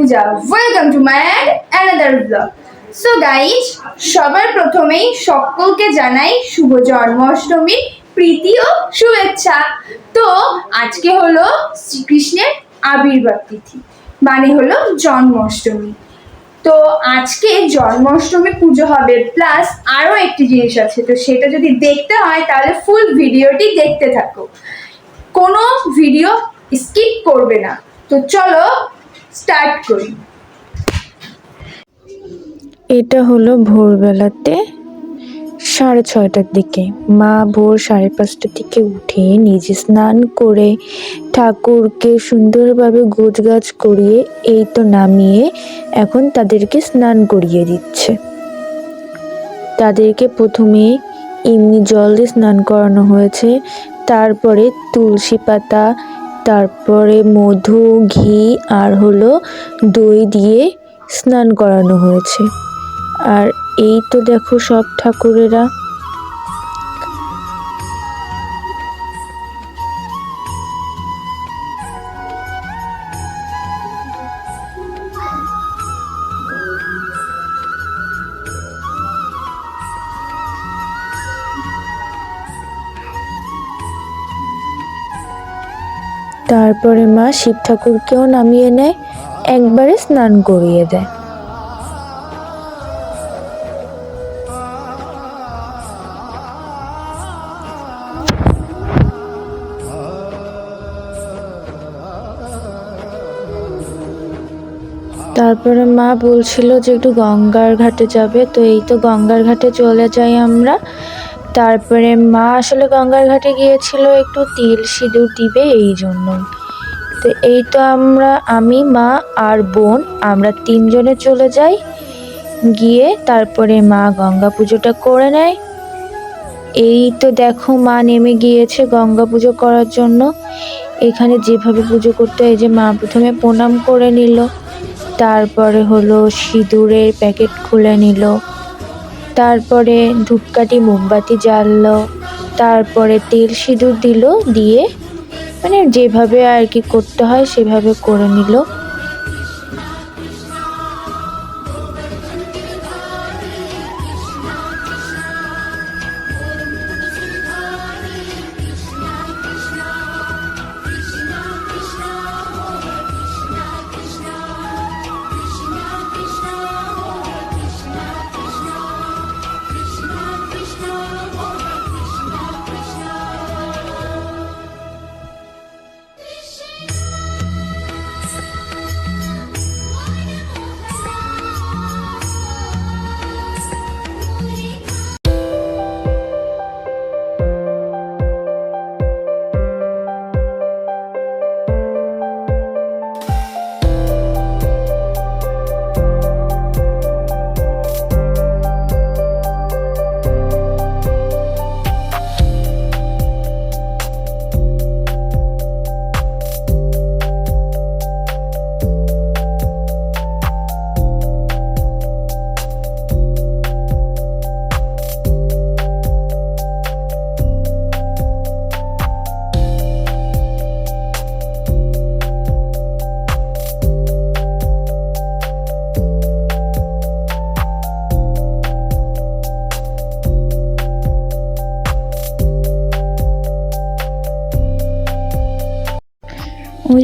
Puja. Welcome to my another blog so guys সবার প্রথমেই সকলকে জানাই শুভ জন্মাষ্টমীর প্রীতি ও শুভেচ্ছা। তো আজকে হলো শ্রীকৃষ্ণের আবির্ভাব তিথি মানে হলো জন্মাষ্টমী। তো আজকে জন্মাষ্টমী পুজো হবে প্লাস আরও একটি জিনিস আছে, তো সেটা যদি দেখতে হয়, তাহলে ফুল ভিডিওটি দেখতে থাকো। কোনো ভিডিও স্কিপ করবে না। তো চলো স্টার্ট করি। এটা হলো ভোরবেলাতে সাড়ে ছয়টার দিকে। মা ভোর সাড়ে পাঁচটার দিকে উঠে নিজে স্নান করে ঠাকুরকে সুন্দরভাবে গোছগাছ করিয়ে এই তো নামিয়ে এখন তাদেরকে স্নান করিয়ে দিচ্ছে। তাদেরকে প্রথমে এমনি জল দিয়ে স্নান করানো হয়েছে, তারপরে তুলসী পাতা তারপরে মধু, ঘি আর হলো দই দিয়ে স্নান করানো হয়েছে। আর এই তো দেখো সব ঠাকুরেরা। তারপরে মা শিব ঠাকুরকেও নামিয়ে নেয়, একবারে স্নান করিয়ে দেয়। তারপরে মা বলছিল যে একটু গঙ্গার ঘাটে যাবে, তো এই তো গঙ্গার ঘাটে চলে যাই আমরা। তারপরে মা আসলে গঙ্গার ঘাটে গিয়েছিল একটু তিল সিঁদুর দিবে এই জন্যই। তো এই তো আমরা, আমি, মা আর বোন, আমরা তিনজনে চলে যাই। গিয়ে তারপরে মা গঙ্গা পুজোটা করে নেয়। এই তো দেখো মা নেমে গিয়েছে গঙ্গা পুজো করার জন্য। এখানে যেভাবে পুজো করতে হয় যে মা প্রথমে প্রণাম করে নিল, তারপরে হলো সিঁদুরের প্যাকেট খুলে নিল। তারপরে ধূপকাঠি, মোমবাতি জ্বাললো, তারপরে তেল সিঁদুর দিল, দিয়ে মানে যেভাবে আর কি করতে হয় সেভাবে করে নিল।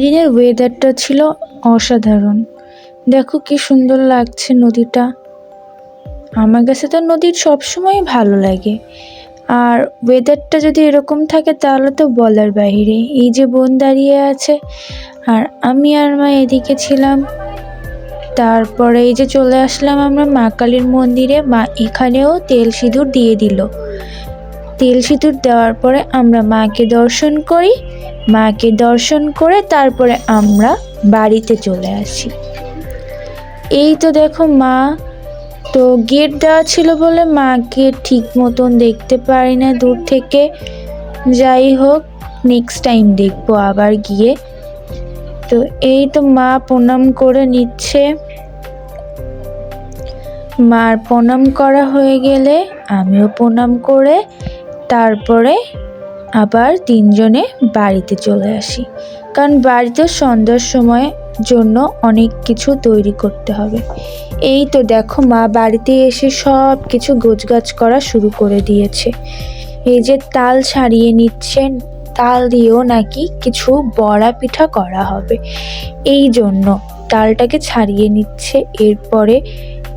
দিনের ওয়েদারটা ছিল অসাধারণ। দেখো কি সুন্দর লাগছে নদীটা। আমার কাছে তো নদীর সবসময় ভালো লাগে। আর ওয়েদারটা যদি এরকম থাকে তাহলে তো বলার বাইরে। এই যে বোন দাঁড়িয়ে আছে, আর আমি আর মা এদিকে ছিলাম। তারপরে এই যে চলে আসলাম আমরা মা কালীর মন্দিরে। মা এখানেও তেল সিঁদুর দিয়ে দিল। তেল সিঁদুর দেওয়ার পরে আমরা মাকে দর্শন করি। মাকে দর্শন করে তারপরে আমরা বাড়িতে চলে আসি। এই তো দেখো মা, তো গেট দেওয়া ছিল বলে মাকে ঠিক মতন দেখতে পারি না দূর থেকে। যাই হোক নেক্সট টাইম দেখব আবার গিয়ে। তো এই তো মা প্রণাম করে নিচ্ছে। মার প্রণাম করা হয়ে গেলে আমিও প্রণাম করে তারপরে আবার তিনজনে বাড়িতে চলে আসি। কারণ বাড়িতে সন্ধ্যার সময় জন্য অনেক কিছু তৈরি করতে হবে। এই তো দেখো মা বাড়িতে এসে সব কিছু গোছগাছ করা শুরু করে দিয়েছে। এই যে তাল ছাড়িয়ে নিচ্ছেন, তাল দিয়েও নাকি কিছু বড়া পিঠা করা হবে। এই জন্য তালটাকে ছাড়িয়ে নিচ্ছে। এরপরে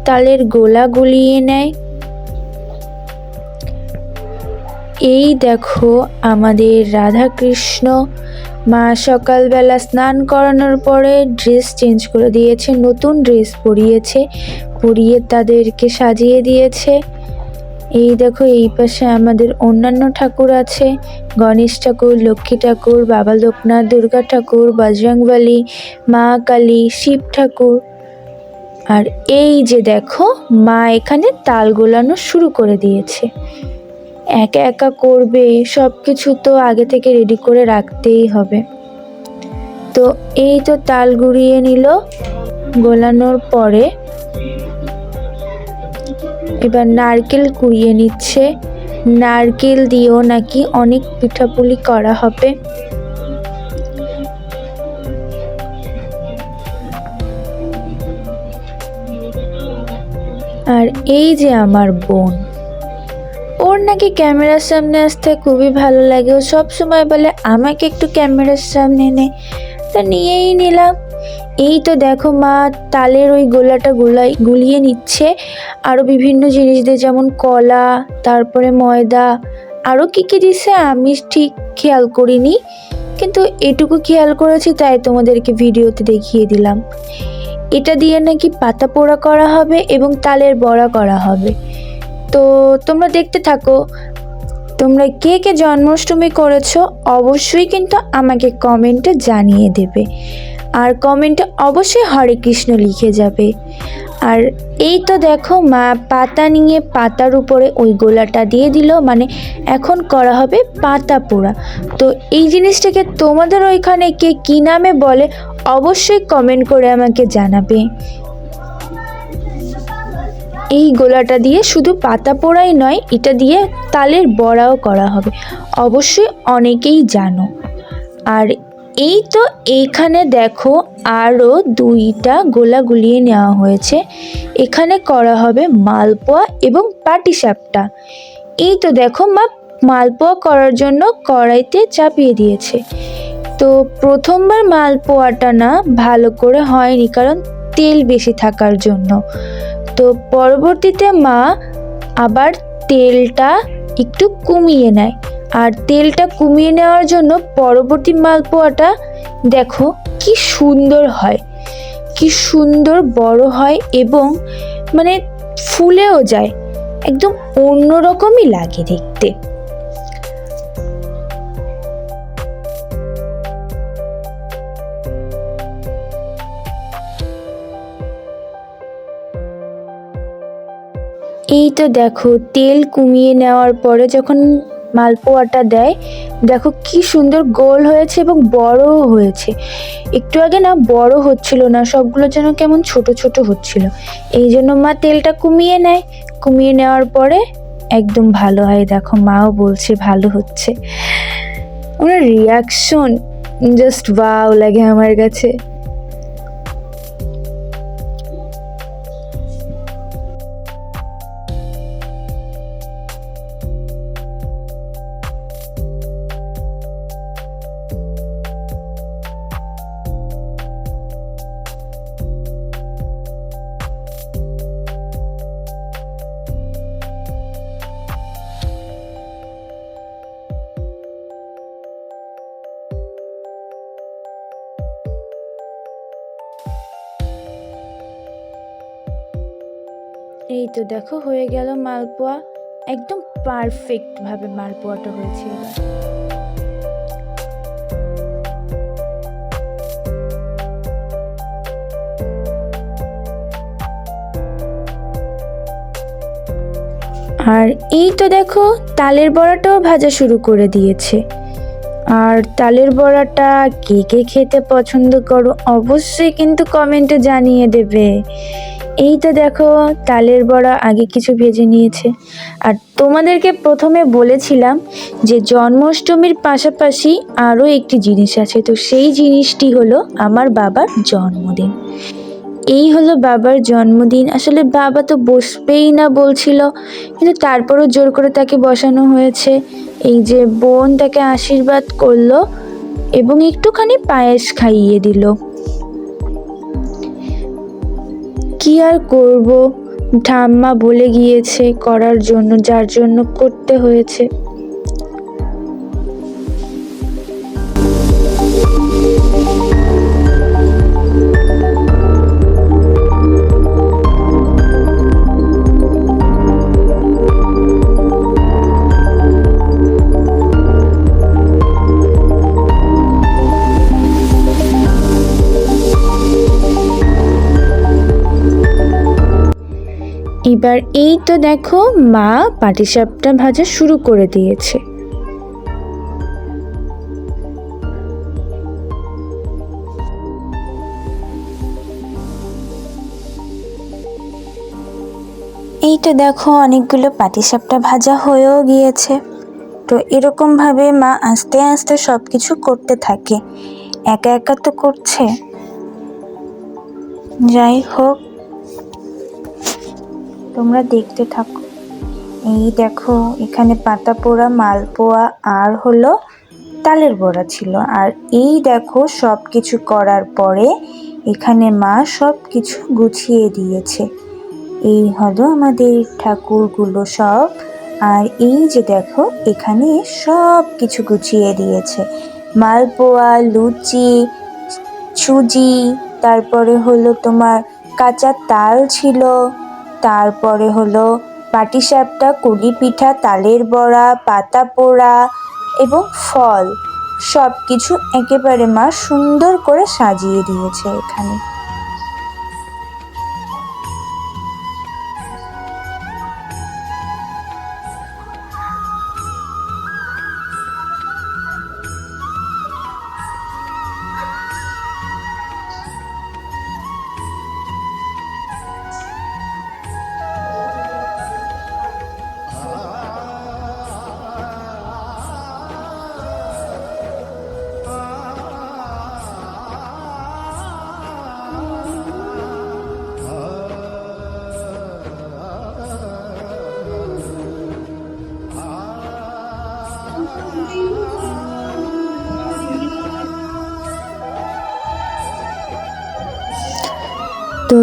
তালের গোলা গুলিয়ে নেয়। এই দেখো আমাদের রাধা কৃষ্ণ মা সকালবেলা স্নান করানোর পরে ড্রেস চেঞ্জ করে দিয়েছে, নতুন ড্রেস পরিয়েছে, পরিয়ে তাদেরকে সাজিয়ে দিয়েছে। এই দেখো এই পাশে আমাদের অন্যান্য ঠাকুর আছে, গণেশ ঠাকুর, লক্ষ্মী ঠাকুর, বাবা লোকনাথ, দুর্গা ঠাকুর, বজরংবলী, মা কালী, শিব ঠাকুর। আর এই যে দেখো মা এখানে তাল গোলানো শুরু করে দিয়েছে। একা একা করবে সব কিছু তো আগে থেকে রেডি করে রাখতেই হবে। তো এই তো তাল গুঁড়িয়ে নিল, গোলানোর পরে এবার নারকেল কুড়িয়ে নিচ্ছে। নারকেল দিয়েও নাকি অনেক পিঠাপুলি করা হবে। আর এই যে আমার বোন ওর নাকি ক্যামেরার সামনে আসতে খুবই ভালো লাগে। ও সব সময় বলে, আমাকে একটু ক্যামেরার সামনে নে। তা নিয়েই নিলাম। এই তো দেখো মা তালের ওই গোলাটা গুলাই গুলিয়ে নিচ্ছে। আরও বিভিন্ন জিনিস দিয়ে যেমন কলা, তারপরে ময়দা আরও কী কী দিচ্ছে আমি ঠিক খেয়াল করিনি। কিন্তু এটুকু খেয়াল করেছি, তাই তোমাদেরকে ভিডিওতে দেখিয়ে দিলাম। এটা দিয়ে নাকি পাতা পোড়া করা হবে এবং তালের বড়া করা হবে। তো তোমরা দেখতে থাকো। তোমরা কে কে জন্মাষ্টমী করেছ অবশ্যই কিন্তু আমাকে কমেন্টে জানিয়ে দেবে। আর কমেন্টে অবশ্যই হরে কৃষ্ণ লিখে যাবে। আর এই তো দেখো মা পাতা নিয়ে পাতার উপরে ওই গোলাটা দিয়ে দিল মানে এখন করা হবে পাতা পোড়া। তো এই জিনিসটাকে তোমাদের ওইখানে কে কী নামে বলে অবশ্যই কমেন্ট করে আমাকে জানাবে। এই গোলাটা দিয়ে শুধু পাতা পোড়াই নয়, এটা দিয়ে তালের বড়াও করা হবে। অবশ্যই অনেকেই জানো। আর এই তো এইখানে দেখো আরও দুইটা গোলা গুলিয়ে নেওয়া হয়েছে। এখানে করা হবে মালপোয়া এবং পাটিসাপটা। এই তো দেখো মা, মালপোয়া করার জন্য কড়াইতে চাপিয়ে দিয়েছে। তো প্রথমবার মালপোয়াটা না ভালো করে হয়নি, কারণ তেল বেশি থাকার জন্য। তো পরবর্তীতে মা আবার তেলটা একটু কমিয়ে নেয়। আর তেলটা কমিয়ে নেওয়ার জন্য পরবর্তী মালপোয়াটা দেখো কি সুন্দর হয়, কি সুন্দর বড় হয় এবং মানে ফুলেও যায়, একদম অন্যরকমই লাগে দেখতে। এই তো দেখো, তেল কমিয়ে নেওয়ার পরে যখন মালপোয়াটা দেয়, দেখো কি সুন্দর গোল হয়েছে এবং বড়ও হয়েছে। একটু আগে না বড় হচ্ছিল না, সবগুলো যেন কেমন ছোট ছোট হচ্ছিল। এই জন্য মা তেলটা কমিয়ে নেয়। কমিয়ে নেওয়ার পরে একদম ভালো হয়। দেখো, মাও বলছে ভালো হচ্ছে। ওনার রিয়াকশন জাস্ট ওয়াও লাগে আমার কাছে। তো দেখো, হয়ে গেল মালপোয়া। একদম পারফেক্ট ভাবে মালপোয়াটা হয়েছে আর এই তো দেখো, তালের বড়াটাও ভাজা শুরু করে দিয়েছে। আর তালের বড়াটা কে কে খেতে পছন্দ করো অবশ্যই কিন্তু কমেন্টে জানিয়ে দেবে। এই তো দেখো, তালের বড়া আগে কিছু ভেজে নিয়েছে। আর তোমাদেরকে প্রথমে বলেছিলাম যে জন্মাষ্টমীর পাশাপাশি আরও একটি জিনিস আছে। তো সেই জিনিসটি হলো আমার বাবার জন্মদিন। এই হলো বাবার জন্মদিন। আসলে বাবা তো বসবেই না বলছিল, কিন্তু তারপরও জোর করে তাকে বসানো হয়েছে। এই যে বোন তাকে আশীর্বাদ করল এবং একটুখানি পায়েস খাইয়ে দিল। কি আর করব? ঠাম্মা বলে গিয়েছে করার জন্য যার জন্য করতে হয়েছে। এবার এই তো দেখো মা পাটিসাপটা ভাজা শুরু করে দিয়েছে। এই তো দেখো অনেকগুলো পাটিসাপটা ভাজা হয়েও গিয়েছে। তো এরকমভাবে মা আস্তে আস্তে সব কিছু করতে থাকে। একা একা তো করছে। যাই হোক তোমরা দেখতে থাকো। এই দেখো, এখানে পাতা পোড়া মালপোয়া, আর হলো তালের বড়া ছিল। আর এই দেখো সব কিছু করার পরে এখানে মা সব কিছু গুছিয়ে দিয়েছে। এই হলো আমাদের ঠাকুরগুলো সব। আর এই যে দেখো, এখানে সব কিছু গুছিয়ে দিয়েছে। মালপোয়া, লুচি সুজি তারপরে হলো তোমার কাঁচা তাল ছিল। তারপরে হলো পাটিসাপটা কুলি পিঠা তালের বড়া পাতা পোড়া এবং ফল। সব কিছু একেবারে মা সুন্দর করে সাজিয়ে দিয়েছে এখানে।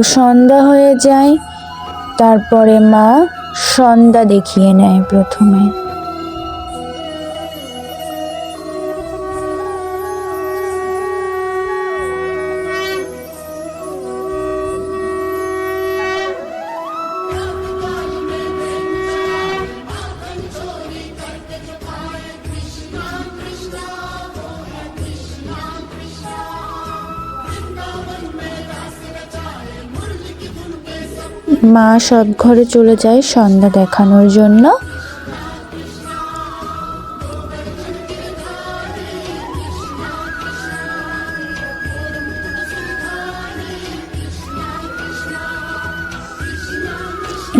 সন্ধ্যা হয়ে যায় তারপরে মা সন্ধ্যা দেখিয়ে নেয় প্রথমে। মা সৎ ঘরে চলে যায় সন্ধ্যা দেখানোর জন্য।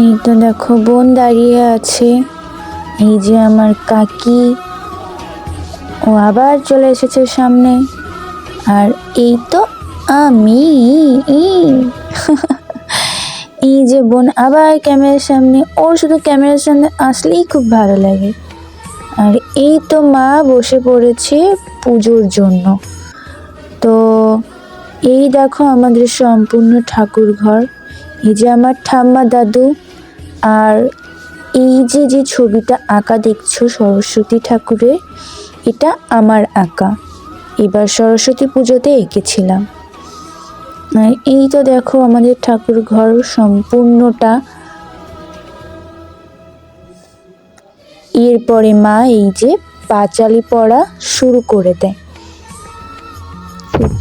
এই তো দেখো, বোন দাঁড়িয়ে আছে। এই যে আমার কাকি। ও আবার চলে এসেছে সামনে। আর এই তো আমি। যে বোন আবার ক্যামেরার সামনে, ওর শুধু ক্যামেরার সামনে আসলেই খুব ভালো লাগে। আর এই তো মা বসে পড়েছে পুজোর জন্য। তো এই দেখো আমাদের সম্পূর্ণ ঠাকুর ঘর। এই যে আমার ঠাম্মা দাদু আর এই যে যে ছবিটা আঁকা দেখছ সরস্বতী ঠাকুরের, এটা আমার আঁকা। এবার সরস্বতী পুজোতে এঁকেছিলাম। এই তো দেখো আমাদের ঠাকুর ঘর সম্পূর্ণটা। এরপরে মা এই যে পাঁচালি পড়া শুরু করে দেয়।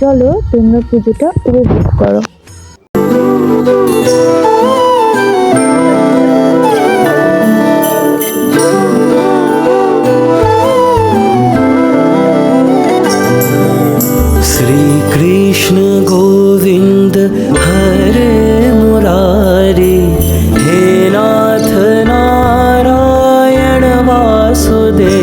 চলো তোমরা পুজোটা উপভোগ করো। कृष्ण गोविन्द हरे मुरारी हे नाथ नारायण वासुदेव।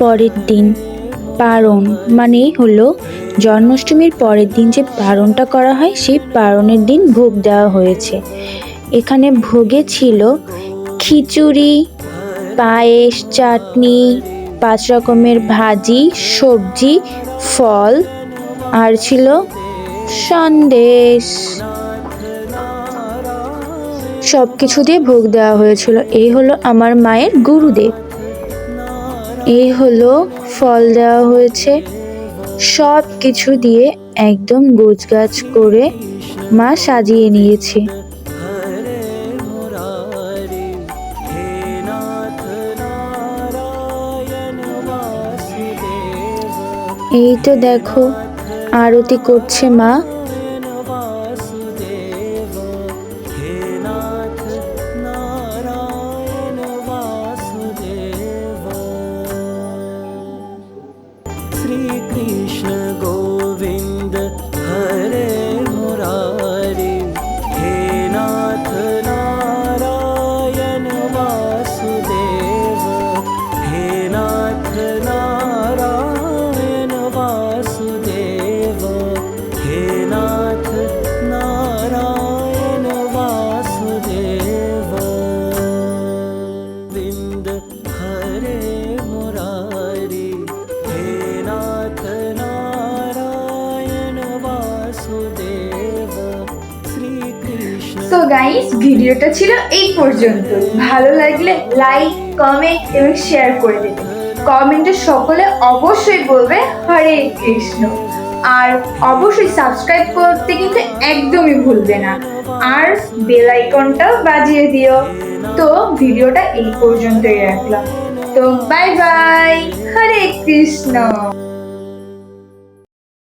পরের দিন। পারণ মানে হলো জন্মাষ্টমীর পরের দিন যে পারণটা করা হয়, সেই পারণের দিন ভোগ দেওয়া হয়েছে। এখানে ভোগে ছিল খিচুড়ি, পায়েস, চাটনি, পাঁচ রকমের ভাজি, সবজি, ফল, আর ছিল সন্দেশ। সব কিছু দিয়ে ভোগ দেওয়া হয়েছিল। এই হলো আমার মায়ের গুরুদেব। এই হলো ফল দেওয়া হয়েছে। সব কিছু দিয়ে একদম গোছ গাছ করে মা সাজিয়ে নিয়েছে। এই তো দেখো, আরতি করছে মা। সো গাইস ভিডিওটা ছিল এই পর্যন্ত ভালো লাগলে লাইক কমেন্ট এবং শেয়ার করে দেবে কমেন্টে সকলে অবশ্যই বলবে, হরে কৃষ্ণ। আর অবশ্যই সাবস্ক্রাইব করতে কিন্তু একদমই ভুলবে না। আর বেল আইকনটাও বাজিয়ে দিও। তো, ভিডিওটা এই পর্যন্তই রাখলাম। তো বাই বাই হরে কৃষ্ণ।